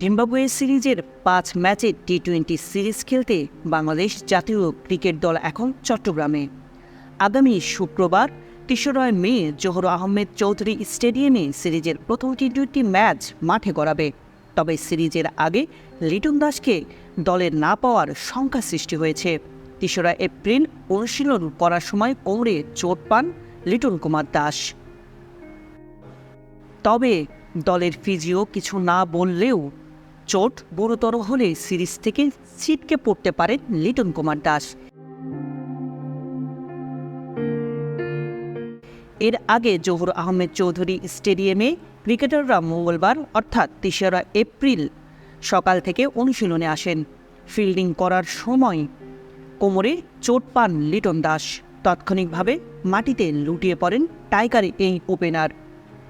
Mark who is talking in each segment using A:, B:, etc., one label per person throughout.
A: Zimbabwe সিরিজের পাঁচ ম্যাচে টি টোয়েন্টি সিরিজ খেলতে বাংলাদেশ জাতীয় ক্রিকেট দল এখন চট্টগ্রামে। আগামী শুক্রবার তেসরা মে, জোহর আহমেদ চৌধুরী স্টেডিয়ামে সিরিজের প্রথম টি টোয়েন্টি ম্যাচ মাঠে গড়াবে। তবে সিরিজের আগে লিটন দাসকে দলে না পাওয়ার শঙ্কা সৃষ্টি হয়েছে। তেসরা এপ্রিল অনুশীলন করার সময় কোমরে চোট পান লিটন কুমার দাস। তবে দলের ফিজিও কিছু না বললেও চোট গুরুতর হলে সিরিজ থেকে ছিটকে পড়তে পারেন লিটন কুমার দাস। এর আগে জহুর আহমেদ চৌধুরী স্টেডিয়ামে ক্রিকেটাররা মঙ্গলবার, অর্থাৎ তেসরা এপ্রিল, সকাল থেকে অনুশীলনে আসেন। ফিল্ডিং করার সময় কোমরে চোট পান লিটন দাস। তাৎক্ষণিকভাবে মাটিতে লুটিয়ে পড়েন টাইগার এই ওপেনার।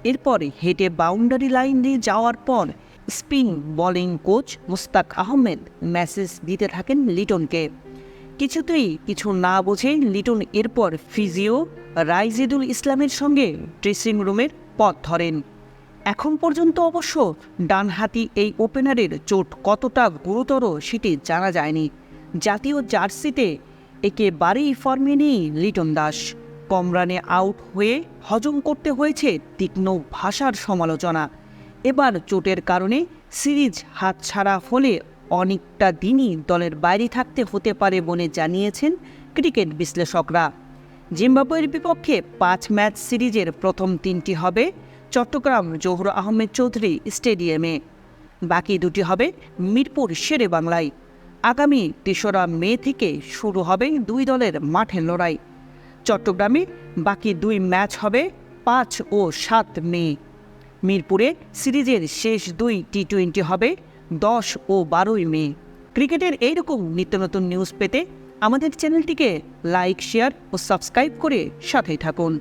A: এরপর হেঁটে বাউন্ডারি লাইন দিয়ে যাওয়ার পর spin bowling coach Mushtaq Ahmed message দিতে থাকেন লিটনকে। কিছুতেই কিছু না বুঝে লিটন এরপর ফিজিও রাইজিদুল ইসলামের সঙ্গে ড্রেসিং রুমের পথ ধরেন। এখন পর্যন্ত অবশ্য ডানহাতি এই ওপেনারের চোট কতটা গুরুতর সেটি জানা যায়নি। জাতীয় জার্সিতে একেবারেই ফর্মে নেই লিটন দাস। কম রানে আউট হয়ে হজম করতে হয়েছে তীক্ষ্ণ ভাষার সমালোচনা। এবার চোটের কারণে সিরিজ হাতছাড়া হলে অনেকটা দিনই দলের বাইরে থাকতে হতে পারে বলে জানিয়েছেন ক্রিকেট বিশ্লেষকরা। জিম্বাবুয়ের বিপক্ষে পাঁচ ম্যাচ সিরিজের প্রথম তিনটি হবে চট্টগ্রাম জহুর আহমেদ চৌধুরী স্টেডিয়ামে। বাকি দুটি হবে মিরপুর শেরে বাংলায় আগামী তেসরা মে থেকে শুরু হবে দুই দলের মাঠের লড়াই। চট্টগ্রামে বাকি দুই ম্যাচ হবে পাঁচ ও সাত মে। মিরপুরে সিরিজের শেষ দুই টি টোয়েন্টি হবে দশ ও বারোই মে। ক্রিকেটের এইরকম নিত্য নতুন নিউজ পেতে আমাদের চ্যানেলটিকে লাইক শেয়ার ও সাবস্ক্রাইব করে সাথেই থাকুন।